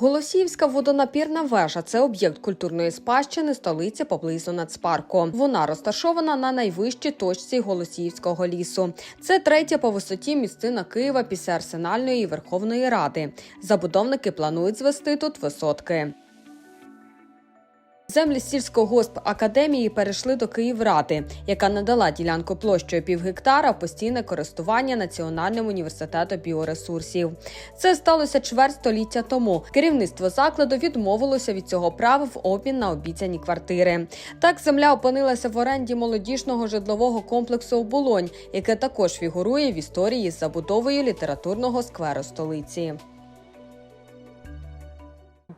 Голосіївська водонапірна вежа це об'єкт культурної спадщини столиці поблизу нацпарку. Вона розташована на найвищій точці Голосіївського лісу. Це третя по висоті місцина Києва після Арсенальної і Верховної Ради. Забудовники планують звести тут висотки. Землі сільськогосп академії перейшли до Київради, яка надала ділянку площею пів гектара постійне користування Національним університетом біоресурсів. Це сталося чверть століття тому. Керівництво закладу відмовилося від цього права в обмін на обіцяні квартири. Так земля опинилася в оренді молодіжного житлового комплексу Оболонь, яке також фігурує в історії з забудовою літературного скверу столиці.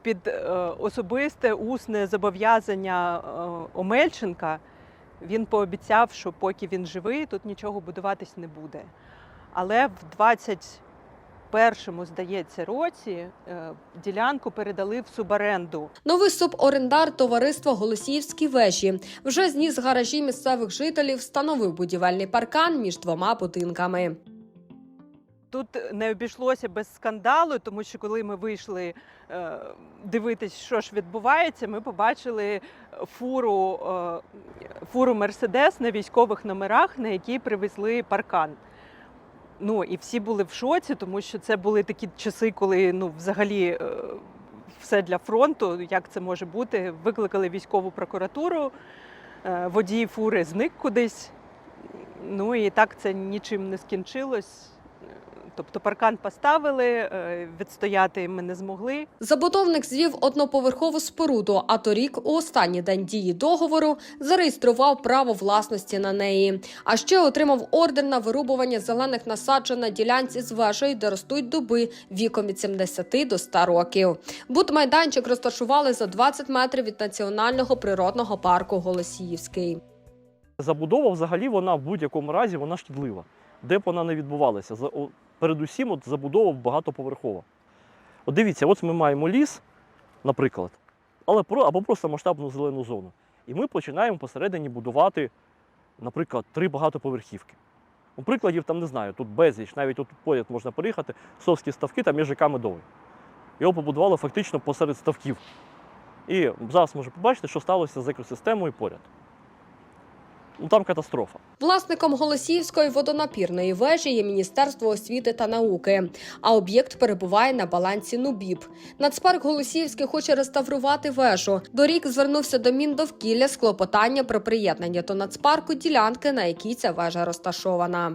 Під е, особисте усне зобов'язання е, Омельченка він пообіцяв, що поки він живий, тут нічого будуватись не буде. Але в 21-му, здається, році е, ділянку передали в суборенду. Новий суборендар товариства Голосіївські вежі вже зніс гаражі місцевих жителів, встановив будівельний паркан між двома будинками. Тут не обійшлося без скандалу, тому що коли ми вийшли е, дивитись, що ж відбувається, ми побачили фуру, е, фуру Мерседес на військових номерах, на якій привезли паркан. Ну і всі були в шоці, тому що це були такі часи, коли ну, взагалі е, все для фронту. Як це може бути? Викликали військову прокуратуру, е, водій фури зник кудись. Ну і так це нічим не скінчилось. Тобто паркан поставили, е, відстояти ми не змогли. Забудовник звів одноповерхову споруду, а торік, у останній день дії договору, зареєстрував право власності на неї. А ще отримав ордер на вирубування зелених насаджень на ділянці з вежею, де ростуть дуби віком від 70 до 100 років. Будмайданчик розташували за 20 метрів від національного природного парку Голосіївський. Забудова взагалі вона в будь-якому разі вона шкідлива. Де б вона не відбувалася. Передусім, от забудова багатоповерхова. От дивіться, от ми маємо ліс, наприклад, але про, або просто масштабну зелену зону. І ми починаємо посередині будувати, наприклад, три багатоповерхівки. У прикладів там не знаю, тут безліч, навіть тут поряд можна переїхати, совські ставки там є ЖК Медовий. Його побудували фактично посеред ставків. І зараз можна побачити, що сталося з екосистемою поряд. Ну там катастрофа. Власником Голосіївської водонапірної вежі є Міністерство освіти та науки, а об'єкт перебуває на балансі Нубіб. Нацпарк Голосіївський хоче реставрувати вежу. Дорік звернувся до Міндовкілля з клопотання про приєднання до нацпарку ділянки, на якій ця вежа розташована.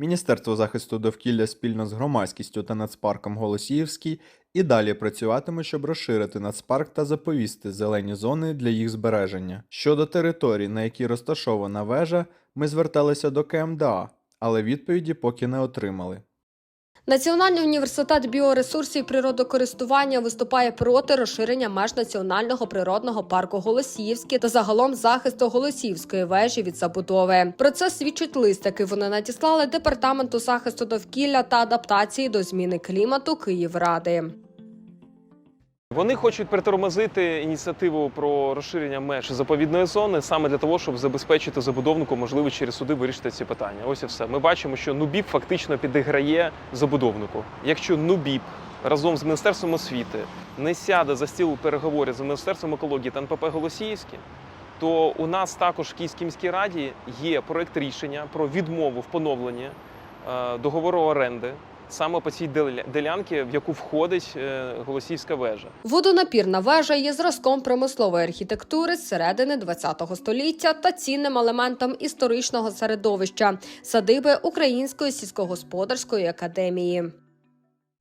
Міністерство захисту довкілля спільно з громадськістю та нацпарком Голосіївський і далі працюватиме, щоб розширити нацпарк та заповісти зелені зони для їх збереження. Щодо територій, на якій розташована вежа, ми зверталися до КМДА, але відповіді поки не отримали. Національний університет біоресурсів і природокористування виступає проти розширення меж національного природного парку Голосіївське та загалом захисту Голосіївської вежі від забудови. Про це свідчить лист, який вони надіслали департаменту захисту довкілля та адаптації до зміни клімату Київради. Вони хочуть притормозити ініціативу про розширення меж заповідної зони саме для того, щоб забезпечити забудовнику можливість через суди вирішити ці питання. Ось і все. Ми бачимо, що Нубіп фактично підіграє забудовнику. Якщо Нубіп разом з Міністерством освіти не сяде за стіл переговорів з Міністерством екології та НПП Голосіївське, то у нас також в Київській міській раді є проект рішення про відмову в поновленні е, договору оренди саме по цій ділянці, в яку входить е, Голосіївська вежа. Водонапірна вежа є зразком промислової архітектури з середини ХХ століття та цінним елементом історичного середовища садиби Української сільськогосподарської академії.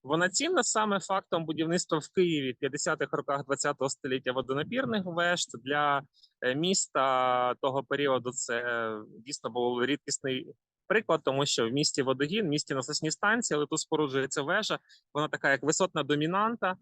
Вона цінна саме фактом будівництва в Києві в 50-х роках ХХ століття водонапірних веж Це для е, міста того періоду. Це е, дійсно був рідкісний приклад, тому що в місті водогін, в місті насосні станції, але тут споруджується вежа. Вона така як висотна домінанта.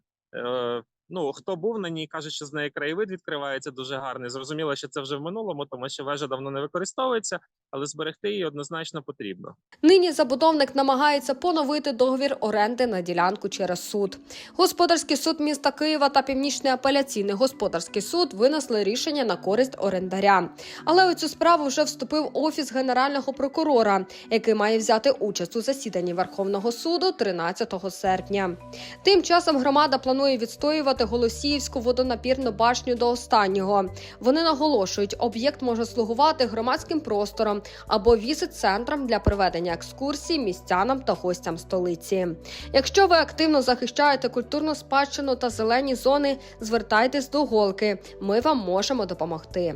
Ну хто був на ній, каже, що з неї краєвид відкривається дуже гарний. Зрозуміло, що це вже в минулому, тому що вежа давно не використовується, але зберегти її однозначно потрібно. Нині забудовник намагається поновити договір оренди на ділянку через суд. Господарський суд міста Києва та Північний апеляційний господарський суд винесли рішення на користь орендаря. Але у цю справу вже вступив офіс генерального прокурора, який має взяти участь у засіданні Верховного суду 13 серпня. Тим часом громада планує відстоювати Голосіївську водонапірну башню до останнього. Вони наголошують, об'єкт може слугувати громадським простором або візит-центром для проведення екскурсій містянам та гостям столиці. Якщо ви активно захищаєте культурну спадщину та зелені зони, звертайтесь до голки. Ми вам можемо допомогти.